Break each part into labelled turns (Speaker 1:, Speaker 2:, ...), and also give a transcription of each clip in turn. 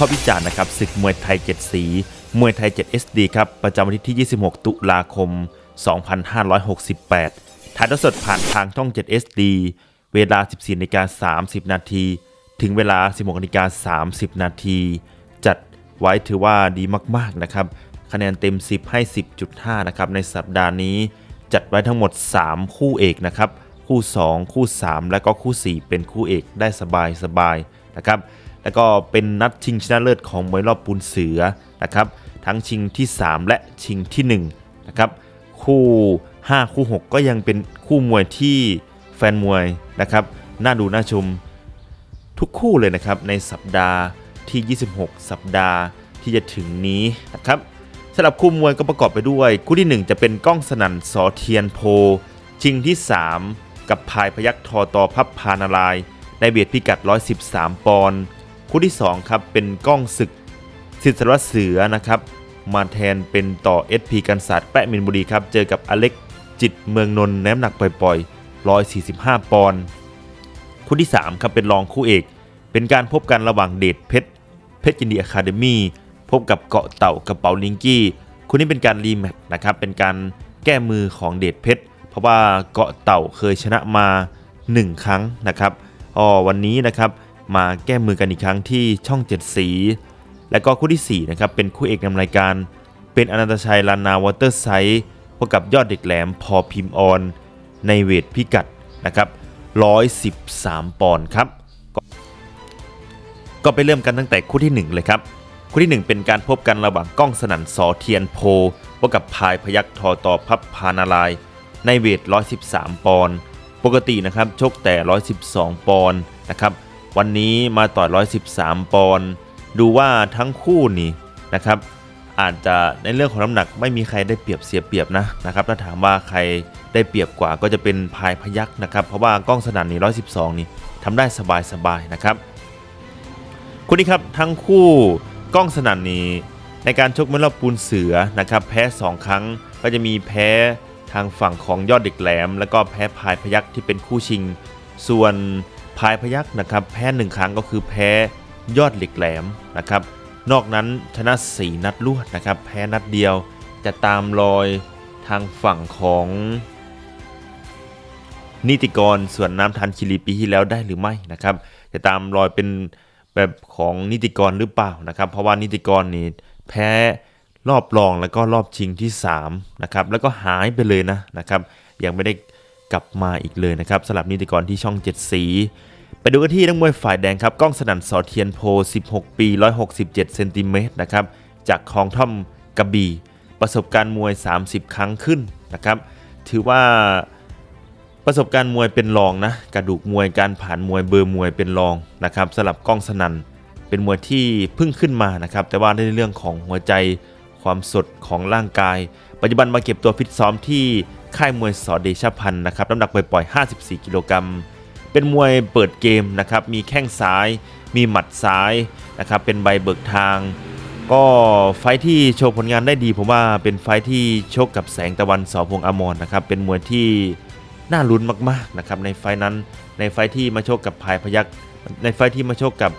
Speaker 1: ข้อวิจารณ์นะครับศึกมวยไทย 7 สี มวยไทย 7 SD ครับ ประจำวันที่ 26 ตุลาคม 2568 ถ่ายทอดสดผ่านทางช่อง 7 SD เวลา 14นาฬิกา30 นาที ถึงเวลา 16นาฬิกา30 นาที จัดไว้ถือว่าดีมากๆนะครับ คะแนนเต็ม 10 ให้ 10.5 นะครับ ในสัปดาห์นี้จัดไว้ทั้งหมด 3 คู่เอกนะครับ คู่ 2 คู่ 3 และก็คู่ 4 เป็นคู่เอกได้สบายสบายๆนะครับ แล้วก็เป็นนัดชิงชนะเลิศของมวยรอบปูนเสือนะครับ ทั้งชิงที่ 3 และชิงที่1นะครับคู่ 5 คู่ 6 ก็ยังเป็นคู่มวยที่แฟนมวยนะครับน่าดูน่าชมทุกคู่เลยนะครับในสัปดาห์ที่ 26 สัปดาห์ที่จะถึงนี้นะครับสำหรับคู่มวยก็ประกอบไปด้วย คู่ที่ 1 จะเป็นก้องสนั่นสอเทียนโพ ชิงที่ 3 กับพายพยักทอตอพับพานาราย ในเบียดพิกัด 113 ปอนด์ คู่ที่2ครับเป็นก้องศึกสิทธิ์สารวัตรเสือนะครับมาแทนเป็นต่อ SP กันศาสตร์แปะมินบุรีครับเจอกับอเล็กจิตเมืองนนท์น้ำหนักปล่อยๆ 145 ปอนด์คู่ที่3ครับเป็นรองคู่เอก เป็นการพบกันระหว่างเดชเพชรเพชรยินดีอะคาเดมี่พบกับเกาะเต่ากระเป๋าลิงกี้คู่นี้เป็นการรีแมตช์นะครับเป็นการแก้มือของเดชเพชรเพราะว่าเกาะเต่าเคยชนะมา 1 ครั้งนะครับอ๋อวันนี้นะครับ มาแก้มือกันอีกครั้งที่ช่อง 7 สี และก็คู่ที่4นะครับเป็นคู่เอกนำรายการ เป็นอนันตชัยลานาวอเตอร์ไซด์พบกับยอดเด็กแหลมพอพิมพ์ออน ในเวทพิกัดนะครับ113 ปอนด์ครับก็ไปเริ่มกันตั้งแต่คู่ที่ 1 เลยครับ คู่ที่ 1 เป็นการพบกันระหว่างก้องสนั่นสอเทียนโพพบกับพายพยักทอต่อพับพานารายในเวท 113 ปอนด์ปกตินะครับชกแต่ 112 ปอนด์นะครับ วันนี้มาต่อย113 ปอนด์ดูว่าทั้งคู่นี่นะครับอาจจะในเรื่องของน้ำหนักไม่มีใครได้เปรียบเสียเปรียบนะนะครับถ้าถามว่าใครได้เปรียบกว่าก็จะเป็นพายพยักนะครับ เพราะว่ากล้องสนั่นนี่112 นี่ทำได้สบายๆนะครับคู่นี้ครับทั้งคู่กล้องสนั่นนี้ในการชกมื่อรอบปูนเสือนะครับแพ้ 2 ครั้งก็จะมีแพ้ทางฝั่งของยอดเด็กแหลม แล้วก็แพ้พายพยักที่เป็นคู่ชิง ส่วน พายพยักนะครับแพ้ 1 ครั้งก็คือแพ้ยอดเหล็กแหลมนะครับ นอกนั้นชนะ 4 นัดรวดนะครับ แพ้นัดเดียวจะตามรอยทางฝั่งของ นิติกรส่วนน้ำทันคิรีปีที่แล้วได้หรือไม่นะครับ จะตามรอยเป็นแบบของนิติกรหรือเปล่านะครับ เพราะว่านิติกรนี่แพ้รอบรองแล้วก็รอบชิงที่3นะครับแล้วก็หายไปเลยนะนะครับยังไม่ได้ กลับมาอีกเลยนะครับสำหรับนิติกรที่ช่อง 7 สี ไปดูกันที่นักมวยฝ่ายแดงครับ ก้องสนั่นสอเทียนโพ 16 ปี 167เซนติเมตรนะครับ จากคลองท่อมกระบี่ประสบการณ์มวย 30 ครั้งขึ้นนะครับ ถือว่าประสบการณ์มวยเป็นรองนะ กระดูกมวยการผ่านมวยเบอร์มวยเป็นรองนะครับสลับกล้องสนันเป็นมวยที่เพิ่งขึ้นมานะครับ แต่ว่าในเรื่องของหัวใจความสดของร่างกาย ปัจจุบันมาเก็บตัวฟิตซ้อมที่ ค่ายมวยสอเดชพันธ์นะครับน้ำหนักปล่อยๆ54 กิโลกรัม เป็นมวยเปิดเกมนะครับ มีแข้งซ้าย มีหมัดซ้ายนะครับ เป็นใบเบิกทาง ก็ไฟที่โชว์ผลงานได้ดีผมว่าเป็นไฟที่ชกกับแสงตะวันสอพงอมรนะครับ เป็นมวยที่น่าลุ้นมากๆนะครับในไฟนั้น ในไฟที่มาชกกับพายพยักในไฟที่มาชกกับ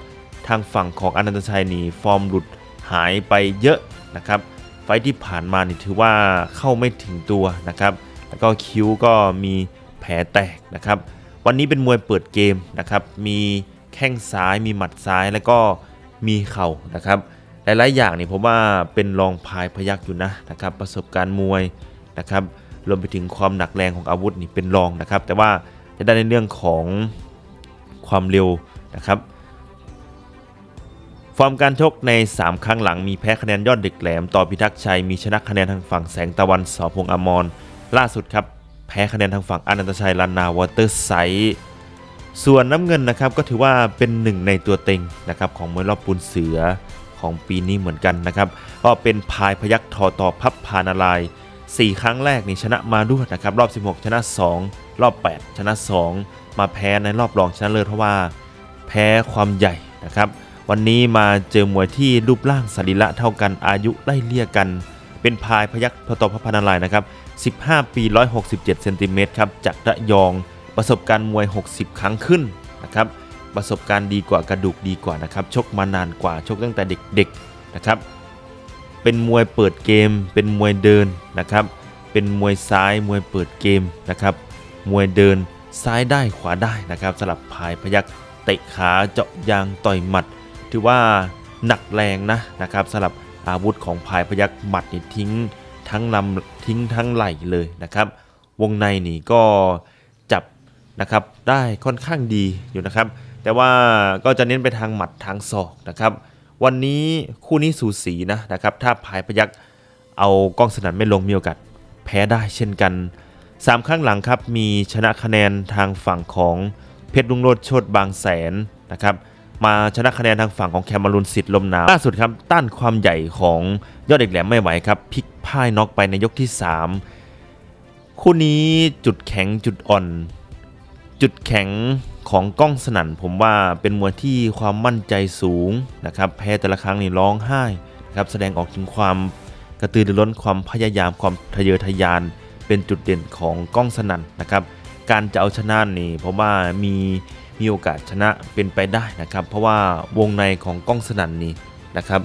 Speaker 1: ทางฝั่งของอนันตชัยนี่ฟอร์มหลุดหายไปเยอะนะครับ ไฟท์ที่ผ่านมานี่ถือว่าเข้าไม่ถึงตัวนะครับ แล้วก็คิ้วก็มีแผลแตกนะครับ วันนี้เป็นมวยเปิดเกมนะครับ มีแข้งซ้ายมีหมัดซ้ายแล้วก็มีเข่านะครับหลายๆอย่างนี่ผมว่าเป็นรองพายพยักอยู่นะนะครับ ประสบการณ์มวยนะครับรวมไปถึงความหนักแรงของอาวุธนี่เป็นรองนะครับ แต่ว่าจะได้ในเรื่องของความเร็วนะครับฟอร์มการชกใน 3 ครั้งหลังมีแพ้คะแนนยอดเด็กแหลม ต่อพิทักษ์ชัยมีชนะคะแนนทางฝั่งแสงตะวันสอพงษ์อมร ล่าสุดครับ แพ้คะแนนทางฝั่งอนันตชัยลานนาวอเตอร์ไซส่วนน้ำเงินนะครับก็ถือว่าเป็นหนึ่งในตัวเต็งนะครับของมวยรอบปูนเสือของปีนี้เหมือนกันนะครับก็เป็นพายพยักทอต่อพับพานารายณ์4ครั้งแรกนี่ชนะมาด้วยนะครับรอบ 16 ชนะ 2 รอบ 8 ชนะ 2 มาแพ้ในรอบรองชนะเลิศเพราะว่าแพ้ความใหญ่นะครับ วันนี้มาเจอมวยที่รูปร่างสรีระเท่ากันอายุไล่เลี่ยกัน เป็นพายพยักทอตพับพนารายนะครับ 15 ปี 167 เซนติเมตรครับจากระยองประสบการณ์มวย 60 ครั้งขึ้นนะครับ ประสบการณ์ดีกว่ากระดูกดีกว่านะครับ ชกมานานกว่า ชกตั้งแต่เด็กๆนะครับ เป็นมวยเปิดเกม เป็นมวยเดินนะครับ เป็นมวยซ้ายมวยเปิดเกมนะครับ มวยเดินซ้ายได้ขวาได้นะครับสลับพายพยักเตะขาเจาะยางต่อยหมัด ถือว่าหนักแรงนะนะครับสลับ อาวุธของพายพยักหมัดนี่ทิ้งทั้งลำทิ้งทั้งไหลเลยนะครับ วงในนี่ก็จับนะครับได้ค่อนข้างดีอยู่นะครับ แต่ว่าก็จะเน้นไปทางหมัดทางศอกนะครับ วันนี้คู่นี้สูสีนะนะครับ ถ้าพายพยักเอากล้องสนั่นไม่ลงมีโอกาสแพ้ได้เช่นกัน 3 ครั้งหลังครับมีชนะคะแนนทางฝั่งของเพชรลุงโรดโชดบางแสนนะครับ มาชนะคะแนนทางฝั่งของแคมารุนสิทธิ์ลมหนาวล่าสุดครับต้านความใหญ่ของยอดเด็กแหลมไม่ไหวครับพลิกพ่ายน็อกไปในยกที่ 3 คู่นี้จุดแข็งจุดอ่อน จุดแข็งของกล้องสนั่น ผมว่าเป็นมวยที่ความมั่นใจสูงนะครับแพ้แต่ละครั้งนี่ร้องไห้นะครับแสดงออกถึงความกระตือรือร้นความพยายามความทะเยอทะยาน เป็นจุดเด่นของกล้องสนั่นนะครับการจะเอาชนะนี่ผมว่ามี มีโอกาสชนะเป็นไปได้นะครับ เพราะว่าวงในของกล้องสนั่นนี่นะครับ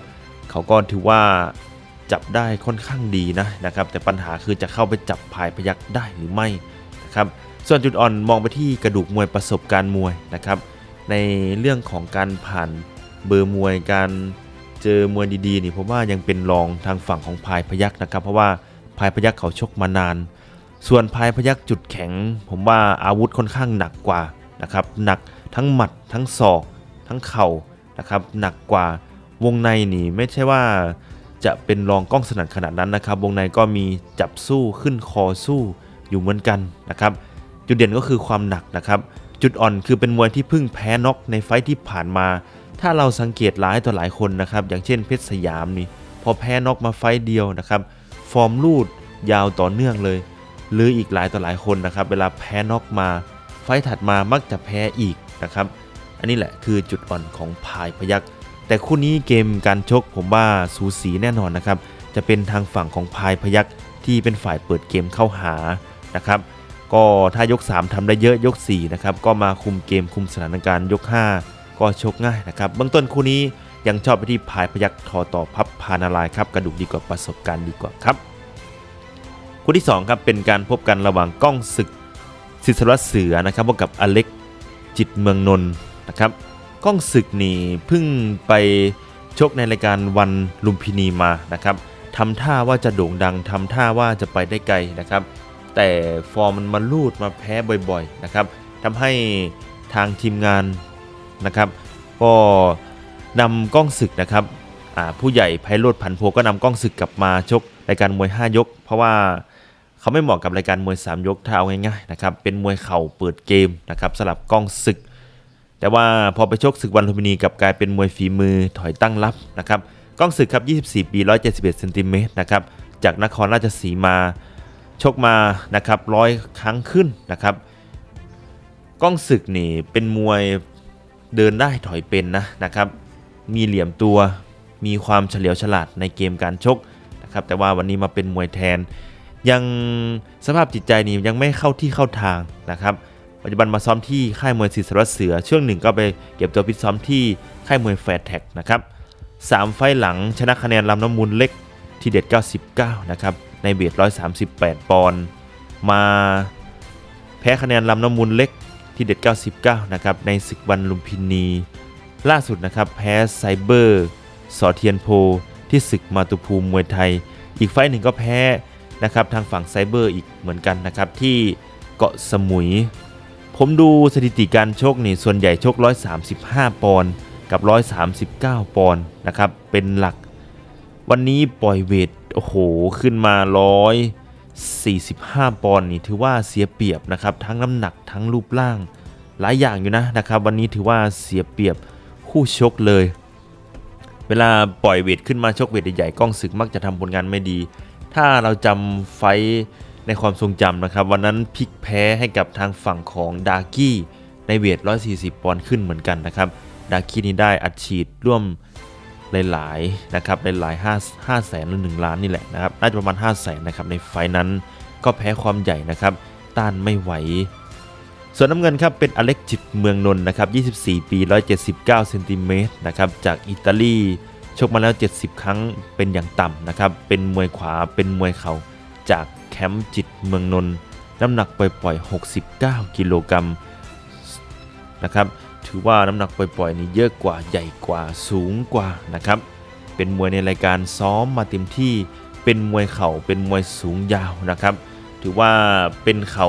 Speaker 1: เขาก็ถือว่าจับได้ค่อนข้างดีนะนะครับ แต่ปัญหาคือจะเข้าไปจับพายพยักได้หรือไม่นะครับส่วนจุดอ่อนมองไปที่กระดูกมวยประสบการณ์มวยนะครับ ในเรื่องของการผ่านเบอร์มวยการเจอมวยดีๆนี่ผมว่ายังเป็นรองทางฝั่งของพายพยักนะครับ เพราะว่าพายพยักเขาชกมานาน ส่วนพายพยักจุดแข็ง ผมว่าอาวุธค่อนข้างหนักกว่า นะครับหนักทั้งหมัดทั้งศอก ทั้งเข่านะครับหนักกว่าวงในนี่ไม่ใช่ว่าจะเป็นรองกล้องสนั่นขนาดนั้นนะครับ วงในก็มีจับสู้ขึ้นคอสู้อยู่เหมือนกันนะครับ จุดเด่นก็คือความหนักนะครับ จุดอ่อนคือเป็นมวยที่เพิ่งแพ้น็อกในไฟที่ผ่านมา ถ้าเราสังเกตหลายต่อหลายคนนะครับ อย่างเช่นเพชรสยามนี่พอแพ้น็อกมาไฟเดียวนะครับ ฟอร์มลูดยาวต่อเนื่องเลย หรืออีกหลายต่อหลายคนนะครับ เวลาแพ้น็อกมา ไฟถัดมามักจะแพ้อีกนะครับ อันนี้แหละคือจุดอ่อนของพายพยักแต่คู่นี้เกมการชกผมว่าสูสีแน่นอนนะครับ จะเป็นทางฝั่งของพายพยักที่เป็นฝ่ายเปิดเกมเข้าหานะครับ ก็ถ้ายก 3ทำได้เยอะยก4นะครับก็มาคุมเกมคุมสถานการณ์ยก 5 ก็ชกง่ายนะครับเบื้องต้นคู่นี้ยังชอบไปที่พายพยักทอต่อพับพานาลายครับกระดูกดีกว่าประสบการณ์ดีกว่าครับคู่ที่2ครับเป็นการพบกันระหว่างก้องศึก ศิษวัตเสือนะครับพบกับอเล็กจิตเมืองนนท์นะครับก้องศึกนี่เพิ่งไปชกในรายการวันลุมพินีมานะครับทำท่าว่าจะโด่งดังทำท่าว่าจะไปได้ไกลนะครับ แต่ฟอร์มมันมาลูดมาแพ้บ่อยๆนะครับทำให้ทางทีมงานนะครับ ก็นำกล้องศึกนะครับผู้ใหญ่ไพโรธพันโพก็นำกล้องศึกกลับมาชกรายการมวย 5 ยก เพราะว่า เขาไม่เหมาะกับรายการมวย 3 ยกถ้าเอาง่ายๆนะครับเป็นมวยเข่าเปิดเกมนะครับสลับกล้องศึก แต่ว่าพอไปชกศึกวันลุมพินีกับกลายเป็นมวยฝีมือถอยตั้งรับนะครับกล้องศึกครับ 24 ปี 171เซนติเมตรนะครับจากนครราชสีมาชกมานะครับร้อยครั้งขึ้นนะครับก้องศึกนี่เป็นมวยเดินได้ถอยเป็นนะนะครับ มีเหลี่ยมตัวมีความเฉลียวฉลาดในเกมการชกนะครับแต่ว่าวันนี้มาเป็นมวยแทน ยังสภาพจิตใจนี่ยังไม่เข้าที่เข้าทางนะครับปัจจุบันมาซ้อมที่ค่ายมวยศิษย์วัตเสือ ช่วงหนึ่งก็ไปเก็บตัวพิตซ้อมที่ค่ายมวยแฟร์แท็กนะครับสามไฟล์หลังชนะคะแนนลำน้ำมูลเล็กที่เด็ด 99 นะครับ ในเบท138 ปอนด์มาแพ้คะแนนลำน้ำมูลเล็กที่เด็ด 99 นะครับ ในศึกวันลุมพินี ล่าสุดนะครับ แพ้ไซเบอร์ สอเทียนโพ ที่ศึกมาตุภูมิมวยไทย อีกไฟล์หนึ่งก็แพ้ นะครับทางฝั่งไซเบอร์อีกเหมือนกันนะครับที่เกาะสมุย ผมดูสถิติการชกนี่ส่วนใหญ่ชก 135 ปอนด์กับ 139 ปอนด์นะครับเป็นหลัก วันนี้ปล่อยเวทโอ้โหขึ้นมา 145 ปอนด์นี่ถือว่าเสียเปรียบนะครับทั้งน้ำหนักทั้งรูปร่างหลายอย่างอยู่นะนะครับ วันนี้ถือว่าเสียเปรียบคู่ชกเลย เวลาปล่อยเวทขึ้นมาชกเวทใหญ่ๆกล้องศึกมักจะทำผลงานไม่ดี ถ้าเราจำไฟในความทรงจำนะครับ วันนั้นพลิกแพ้ให้กับทางฝั่งของดากี้ในเวท 140 ปอนด์ขึ้นเหมือนกันนะครับ ดากี้นี่ได้อัดฉีดร่วมหลายๆนะครับหลายๆ5 5แสนหรือ1ล้านนี่แหละนะครับ น่าจะประมาณ 5 แสนนะครับในไฟนั้นก็แพ้ความใหญ่นะครับ ต้านไม่ไหว ส่วนน้ำเงินครับเป็นอเล็กจิตเมืองนนท์นะครับ 24 ปี 179 เซนติเมตรนะครับ จากอิตาลี ชกมาแล้ว 70 ครั้งเป็นอย่างต่ำนะครับ เป็นมวยขวาเป็นมวยเข่าจากแคมป์จิตเมืองนนท์น้ำหนักปล่อยๆ 69 กิโลกรัมนะครับถือว่าน้ำหนักปล่อยๆนี่เยอะกว่าใหญ่กว่าสูงกว่านะครับ เป็นมวยในรายการซ้อมมาเต็มที่เป็นมวยเข่าเป็นมวยสูงยาวนะครับ ถือว่าเป็นเข่า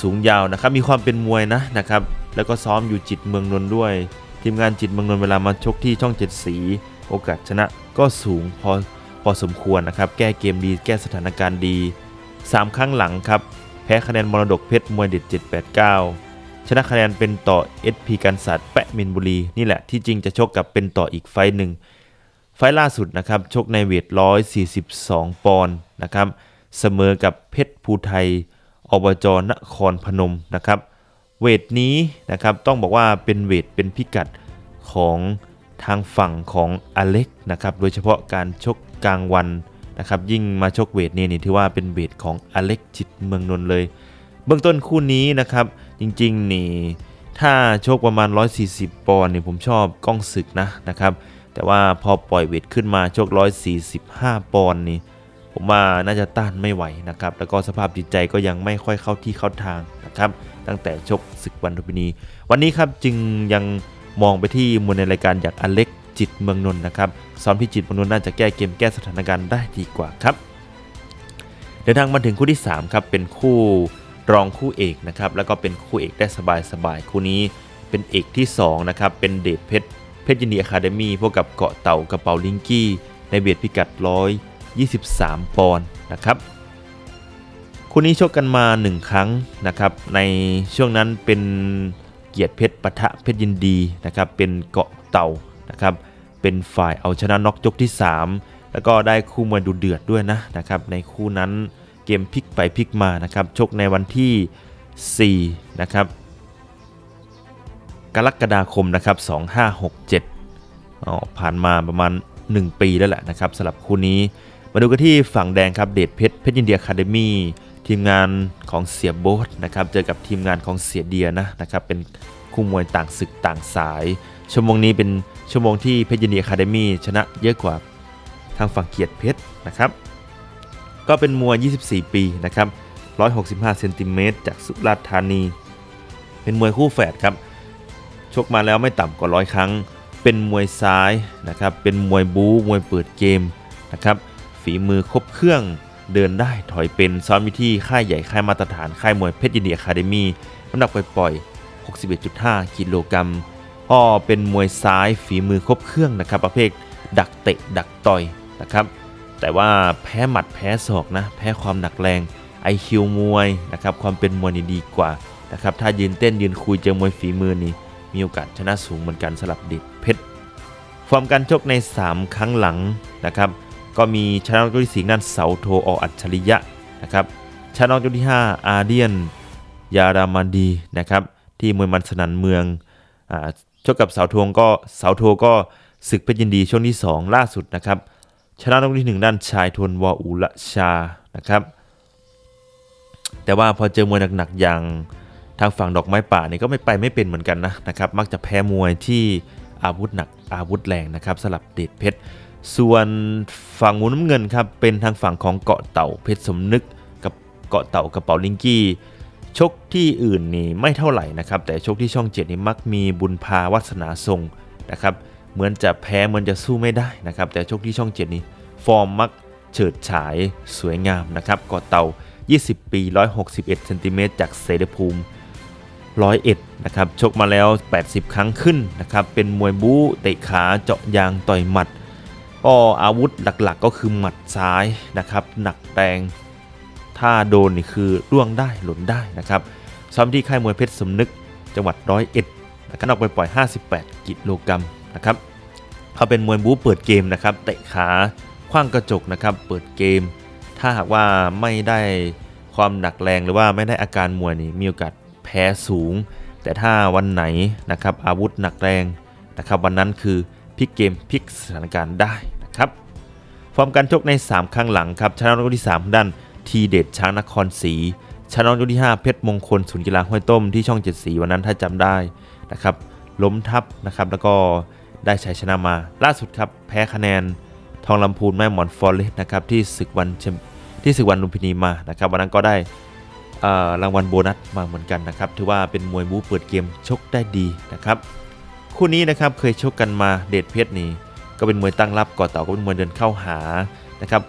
Speaker 1: สูงยาวนะครับ มีความเป็นมวยนะนะครับ แล้วก็ซ้อมอยู่จิตเมืองนนท์ด้วย ทีมงานจิตเมืองนนท์เวลามาชกที่ช่องเจ็ดสี โอกาสชนะก็สูงพอพอสมควรนะครับ แก้เกมดีแก้สถานการณ์ดี 3 ครั้งหลังครับ แพ้คะแนนมรดกเพชรมวยเด็ด 789 ชนะคะแนนเป็นต่อ SP กันศาสตร์แปะมินบุรี นี่แหละที่จริงจะชกกับเป็นต่ออีกไฟหนึ่ง ไฟล์ล่าสุดนะครับ ชกในเวท 142 ปอนด์นะครับเสมอกับเพชรภูไทยอบจนครพนมนะครับ เวทนี้นะครับต้องบอกว่าเป็นเวทเป็นพิกัดของ ทางฝั่งของอเล็กนะครับโดยเฉพาะการชกกลางวันนะครับยิ่งมาชกเวทนี้นี่ถือว่าเป็นเวทของอเล็กจิตเมืองนนท์เลย เบื้องต้นคู่นี้นะครับจริงๆนี่ถ้าชคประมาณ 140 ปอนด์นี่ผมชอบก้องศึกนะนะครับแต่ว่าพอปล่อยเวทขึ้นมาชค145 ปอนด์นี่ผมว่าน่าจะต้านไม่ไหวนะครับแล้วก็สภาพจิตใจก็ยังไม่ค่อยเข้าที่เข้าทางนะครับตั้งแต่ชกศึกวันลุพินี วันนี้ครับจึงยัง มองไปที่มวยในรายการอย่างอเล็กจิตเมืองนนท์นะครับซ้อมที่จิตเมืองนนท์น่าจะแก้เกมแก้สถานการณ์ได้ดีกว่าครับ เดินทางมาถึงคู่ที่ 3 ครับ เป็นคู่รองคู่เอกนะครับ แล้วก็เป็นคู่เอกได้สบายๆคู่นี้เป็นเอกที่ 2 นะครับ เป็นเดชเพชรเพชรยินดีอะคาเดมี่พวกกับเกาะเต่ากระเป๋าลิงกี้ ในเบียดพิกัด 123 ปอนด์นะครับคู่นี้ชกกันมา 1 ครั้งนะครับ ในช่วงนั้นเป็น เกียรติเพชรปะทะเพชรยินดีนะครับเป็นเกาะเต่านะครับเป็นฝ่ายเอาชนะน็อกยกที่ 3 แล้วก็ได้คู่มวยดูเดือดด้วยนะนะครับในคู่นั้นเกมพลิกไปพลิกมานะครับชกในวันที่4นะครับกรกฎาคมนะครับ2567อ๋อผ่านมาประมาณ 1 ปีแล้วแหละนะครับสำหรับคู่นี้มาดูกันที่ฝั่งแดงครับเดชเพชรเพชรยินเดียคาเดมี่ ทีมงานของเสียโบ๊ทนะครับเจอกับทีมงานของเสียเดียนะนะครับเป็นคู่มวยต่างศึกต่างสาย ชั่วโมงนี้เป็นชั่วโมงที่เพชรยินเดียคาเดมี่ชนะเยอะกว่าทางฝั่งเกียรติเพชรนะครับก็เป็นมวย 24 ปีนะครับ165เซนติเมตรจากสุราษฎร์ธานี เป็นมวยคู่แฝดครับชกมาแล้วไม่ต่ำกว่าร้อยครั้ง เป็นมวยซ้ายนะครับเป็นมวยบู๊มวยเปิดเกมนะครับฝีมือครบเครื่อง เดินได้ถอยเป็นซ้อมวิธีค่ายใหญ่ค่ายมาตรฐานค่ายมวยเพชรยินดีอะคาเดมี่น้ำหนักปล่อยๆ 61.5 กิโลกรัมก็เป็นมวยซ้ายฝีมือครบเครื่องนะครับ ประเภทดักเตะดักต่อยนะครับ แต่ว่าแพ้หมัดแพ้ศอกนะ แพ้ความหนักแรง IQ มวยนะครับ ความเป็นมวยนี่ดีกว่านะครับ ถ้ายืนเต้นยืนคุยเจอมวยฝีมือนี่มีโอกาสชนะสูงเหมือนกันสลับเด็ดเพชรฟอร์มการชกใน 3 ครั้งหลังนะครับ ก็มีชนะน็อกยกที่สี่นั่นเสาโทออัจฉริยะนะครับชนะน็อกยกที่ 5 อาเดียน ยารามันดีนะครับที่มวยมันสนันเมืองอชกกับเสาโทงก็เสาโทก็ศึกเพชรยินดีช่วงที่ 2 ล่าสุดนะครับชนะน็อกยกที่หนึ่งด้านชายทวนวออุละชานะครับแต่ว่าพอเจอมวยหนักๆอย่างทางฝั่งดอกไม้ป่าเนี่ยก็ไม่ไปไม่เป็นเหมือนกันนะนะครับ มักจะแพ้มวยที่อาวุธหนักอาวุธแรงนะครับสลับเดชเพชร ส่วนฝั่งหมูน้ำเงินครับเป็นทางฝั่งของเกาะเต่าเพชรสมนึกกับเกาะเต่ากระเป๋าลิงกี้ชกที่อื่นนี่ไม่เท่าไหร่นะครับ แต่ชกที่ช่องเจ็ดนี่มักมีบุญพาวัสนาทรงนะครับ เหมือนจะแพ้เหมือนจะสู้ไม่ได้นะครับ แต่ชกที่ช่องเจ็ดนี่ฟอร์มมักเฉิดฉายสวยงามนะครับเกาะเต่า 20 ปี 161เซนติเมตรจากเสรภูมิ101นะครับชกมาแล้ว 80 ครั้งขึ้นนะครับเป็นมวยบู๊เตะขาเจาะยางต่อยหมัด ก็อาวุธหลักๆก็คือหมัดซ้ายนะครับ หนักแรงถ้าโดนนี่คือร่วงได้หล่นได้นะครับซ้อมที่ค่ายมวยเพชรสมนึกจังหวัดร้อยเอ็ดนะครับออกไปปล่อย 58 กิโลกรัมนะครับเขาเป็นมวยบู๊เปิดเกมนะครับเตะขาคว้างกระจกนะครับ เปิดเกม ถ้าหากว่าไม่ได้ความหนักแรงหรือว่าไม่ได้อาการมวยนี่มีโอกาสแพ้สูง แต่ถ้าวันไหนนะครับอาวุธหนักแรงนะครับวันนั้นคือพลิกเกมพลิกสถานการณ์ได้ ครับฟอร์มการชกใน 3 ครั้งหลังครับชนะน็อกที่ 3 ด้านทีเด็ดช้างนครศรีชนะน็อกยกที่ 5 เพชรมงคลศูนย์กีฬาห้วยต้มที่ช่อง 7 สีวันนั้นถ้าจำได้นะครับล้มทับนะครับแล้วก็ได้ชัยชนะมา ล่าสุดครับแพ้คะแนนทองลำพูนแม่หมอนฟอร์เรสต์นะครับที่ศึกวันที่ศึกวันลุมพินีมานะครับวันนั้นก็ได้รางวัลโบนัสมาเหมือนกันนะครับถือว่าเป็นมวยบู๊เปิดเกมชกได้ดีนะครับคู่นี้นะครับเคยชกกันมาเดชเพชรนี่ ก็เป็นมวยตั้งรับก่อเต่าก็เป็นมวยเดินเข้าหานะครับ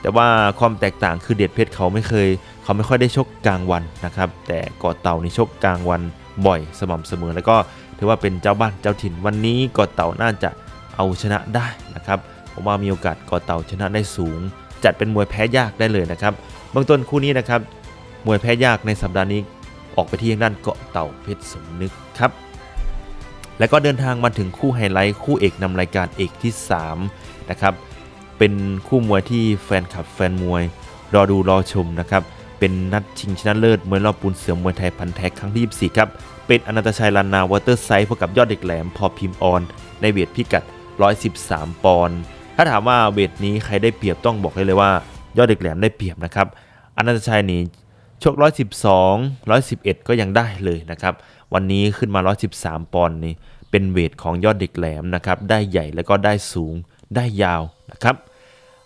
Speaker 1: แต่ว่าความแตกต่างคือเดชเพชรเขาไม่เคย เขาไม่ค่อยได้ชกกลางวันนะครับ แต่ก่อเต่านี่ชกกลางวันบ่อยสม่ำเสมอ แล้วก็ถือว่าเป็นเจ้าบ้านเจ้าถิ่นวันนี้ก่อเต่าน่าจะเอาชนะได้นะครับผมว่ามีโอกาสก่อเต่าชนะได้สูง จัดเป็นมวยแพ้ยากได้เลยนะครับเบื้องต้นคู่นี้นะครับมวยแพ้ยากในสัปดาห์นี้ออกไปที่ทางด้านเกาะเต่าเพชรสมนึกครับ แล้วก็เดินทางมาถึงคู่ไฮไลท์คู่เอกนำรายการเอกที่3นะครับเป็นคู่มวยที่แฟนคลับแฟนมวย รอดูรอชมนะครับเป็นนัดชิงชนะเลิศมวยรอบปูนเสือมวยไทยพันแท็กครั้งที่24ครับเป็นอนันตชัยลานนาวอเตอร์ไซด์พบกับยอดเด็กแหลมพอพิมออน ในเวทพิกัด 113 ปอนด์ถ้าถามว่าเวทนี้ใครได้เปรียบต้องบอกได้เลยว่า ยอดเด็กแหลมได้เปรียบนะครับอนันตชัยนี่ ชก 112 111 ก็ยังได้เลยนะครับ วันนี้ขึ้นมา 113 ปอนด์นี่เป็นเวทของยอดเด็กแหลมนะครับ ได้ใหญ่แล้วก็ได้สูงได้ยาวนะครับ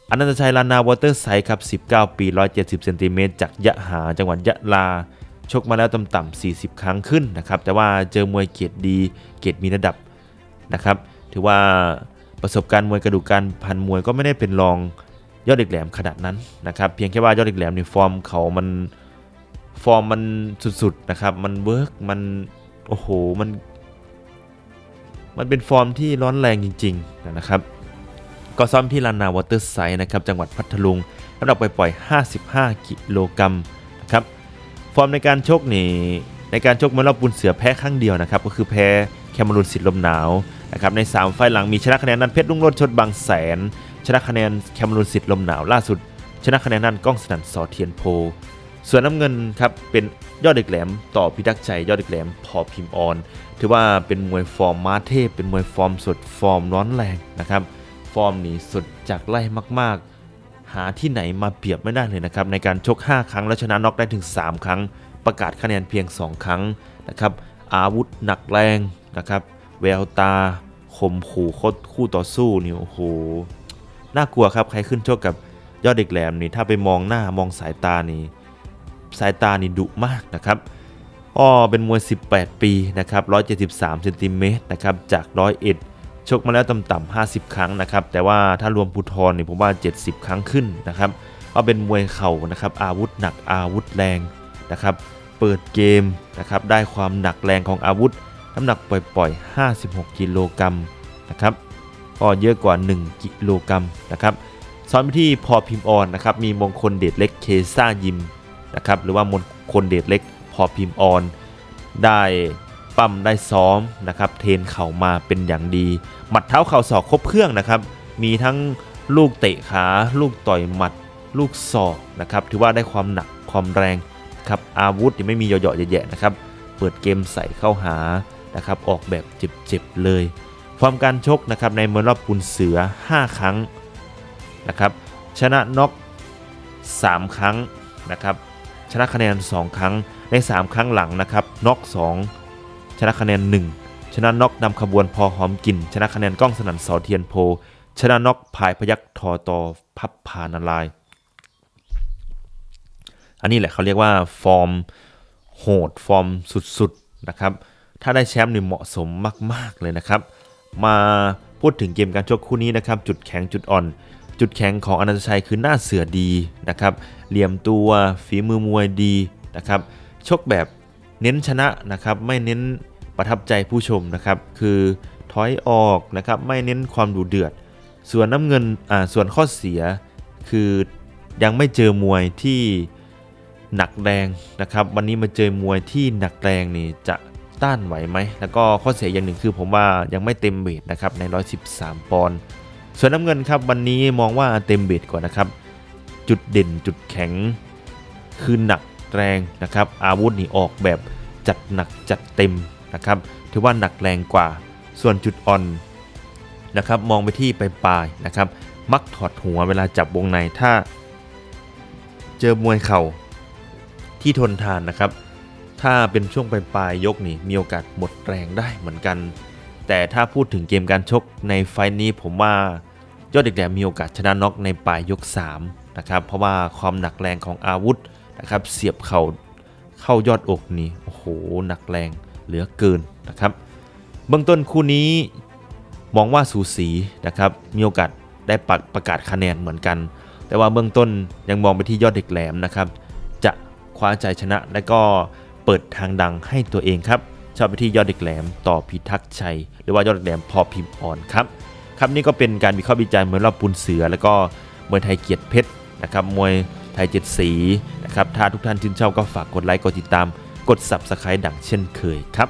Speaker 1: อนันตชัยลานาวอเตอร์ไซด์ครับ 19 ปี 170 เซนติเมตรจากยะหาจังหวัดยะลา ชกมาแล้วต่ำๆ40 ครั้งขึ้นนะครับ แต่ว่าเจอมวยเกียรติดีเกียรติมีระดับนะครับ ถือว่าประสบการณ์มวยกระดูกการพันมวยก็ไม่ได้เป็นรองยอดเด็กแหลมขนาดนั้นนะครับ เพียงแค่ว่ายอดเด็กแหลมในฟอร์มเขามัน ฟอร์มมันสุดๆนะครับ มันเวิร์กมัน โอ้โห มัน มันเป็นฟอร์มที่ร้อนแรงจริง ๆ นะครับ ก็ซ้อมที่ลานนาวอเตอร์ไซด์นะครับ จังหวัดพัทลุงน้ำหนักไปปล่อย 55 กิโลกรัมนะครับ ฟอร์มในการชกนี่ในการชกมวยรอบปูนเสือแพ้ครั้งเดียวนะครับ ก็คือแพ้แคมรูนสิทธิ์ลมหนาวนะครับ ใน 3 ไฟล์หลังมีชนะคะแนนนันเพชรรุ่งโรจน์ชดบางแสน ชนะคะแนนแคมรูนสิทธิ์ลมหนาวล่าสุด ชนะคะแนนนันก้องสนั่นสอเทียนโพ ส่วนน้ำเงินครับเป็นยอดเด็กแหลม ต่อพิทักษ์ชัยยอดเด็กแหลมพอพิมพ์ออน ถือว่าเป็นมวยฟอร์มมาเทพ เป็นมวยฟอร์มสดฟอร์มร้อนแรงนะครับ ฟอร์มนี้สุดจากไล่มาก ๆ หาที่ไหนมาเปรียบไม่ได้เลยนะครับในการชก 5 ครั้งแล้วชนะน็อกได้ถึง 3 ครั้ง ประกาศคะแนนเพียง 2 ครั้งนะครับอาวุธหนักแรงนะครับแววตาข่มขู่คตรคู่ต่อสู้นี่โอ้โหน่ากลัวครับใครขึ้นชกกับยอดเด็กแหลมนี่ถ้าไปมองหน้ามองสายตานี่ สายตานี่ดุมากนะครับอ้อเป็นมวย 18 ปีนะครับ173เซนติเมตรนะครับจาก101ชกมาแล้วต่ำๆ50 ครั้งนะครับ แต่ว่าถ้ารวมภูทรนี่ผมว่า 70 ครั้งขึ้นนะครับก็เป็นมวยเข่านะครับ อาวุธหนักอาวุธแรงนะครับ เปิดเกมนะครับ ได้ความหนักแรงของอาวุธ น้ำหนักปล่อยๆ 56 กิโลกรัมนะครับ ก็เยอะกว่า 1 กิโลกรัมนะครับซ้อมที่พอพิมพ์ออนนะครับ มีมงคลเดชเล็กเคซ่ายิม นะครับหรือว่ามงคลเดชเล็กพอพิมพ์ออน ได้ปั้มได้ซ้อมนะครับเทนเข่ามาเป็นอย่างดี หมัดเท้าเข่าศอกครบเครื่องนะครับมีทั้งลูกเตะขา ลูกต่อยหมัด ลูกศอกนะครับถือว่าได้ความหนักความแรงครับอาวุธยังไม่มีเหยาะๆแย่ๆนะครับเปิดเกมใส่เข้าหานะครับออกแบบเจ็บๆเลยฟอร์มการชกนะครับในมวยรอบปุนเสือ 5 ครั้งนะครับชนะน็อก3 ครั้งนะครับ ชนะคะแนน 2 ครั้งใน 3 ครั้งหลังนะครับน็อก2ชนะคะแนน 1 ชนะน็อกนำขบวนพอหอมกลิ่นชนะคะแนนก้องสนั่นสอเทียนโพ ชนะน็อกพายพยักทอตอพับพานาราย อันนี้แหละเขาเรียกว่าฟอร์มโหดฟอร์มสุดๆนะครับถ้าได้แชมป์นี่เหมาะสมมาก ๆ เลยนะครับ มาพูดถึงเกมการชกคู่นี้นะครับ จุดแข็งจุดอ่อน จุดแข็งของอนันตชัยคือหน้าเสือดีนะครับ เหลี่ยมตัวฝีมือมวยดีนะครับ ชกแบบเน้นชนะนะครับ ไม่เน้นประทับใจผู้ชมนะครับ คือถอยออกนะครับ ไม่เน้นความดุเดือด ส่วนน้ำเงินอ่าส่วนข้อเสีย คือยังไม่เจอมวยที่หนักแรงนะครับ วันนี้มาเจอมวยที่หนักแรงนี่จะต้านไหวไหม แล้วก็ข้อเสียอย่างหนึ่งคือผมว่ายังไม่เต็มเวทนะครับใน 113 ปอนด์ ส่วนน้ำเงินครับวันนี้มองว่าเต็มเบดกว่านะครับ จุดเด่นจุดแข็งคือหนักแรงนะครับ อาวุธนี่ออกแบบจัดหนักจัดเต็มนะครับถือว่าหนักแรงกว่า ส่วนจุดอ่อนนะครับมองไปที่ปลายนะครับ มักถอดหัวเวลาจับวงในถ้า เจอมวยเข่าที่ทนทานนะครับ ถ้าเป็นช่วงปลายยกนี่มีโอกาสหมดแรงได้เหมือนกัน แต่ถ้าพูดถึงเกมการชกในไฟล์นี้ผมว่า ยอดเด็กแหลมมีโอกาสชนะน็อกในปลายยก3นะครับเพราะว่าความหนักแรงของอาวุธนะครับเสียบเข่าเข้ายอดอกนี่โอ้โหหนักแรงเหลือเกินนะครับ เบื้องต้นคู่นี้มองว่าสูสีนะครับมีโอกาสได้ประประกาศคะแนนเหมือนกัน แต่ว่าเบื้องต้นยังมองไปที่ยอดเด็กแหลมนะครับ จะคว้าใจชนะและก็เปิดทางดังให้ตัวเองครับชอบไปที่ยอดเด็กแหลมต่อพิทักษ์ชัย หรือว่ายอดเด็กแหลมพอพิมพ์อ่อนครับ ครับนี่ก็เป็นการวิเคราะห์วิจารณ์มวยรอบปูนเสือ แล้วก็มวยไทยเกียรติเพชรนะครับมวยไทยเจ็ดสีนะครับถ้าทุกท่านชื่นชอบก็ฝากกดไลค์กดติดตามกด subscribe ดังเช่นเคยครับ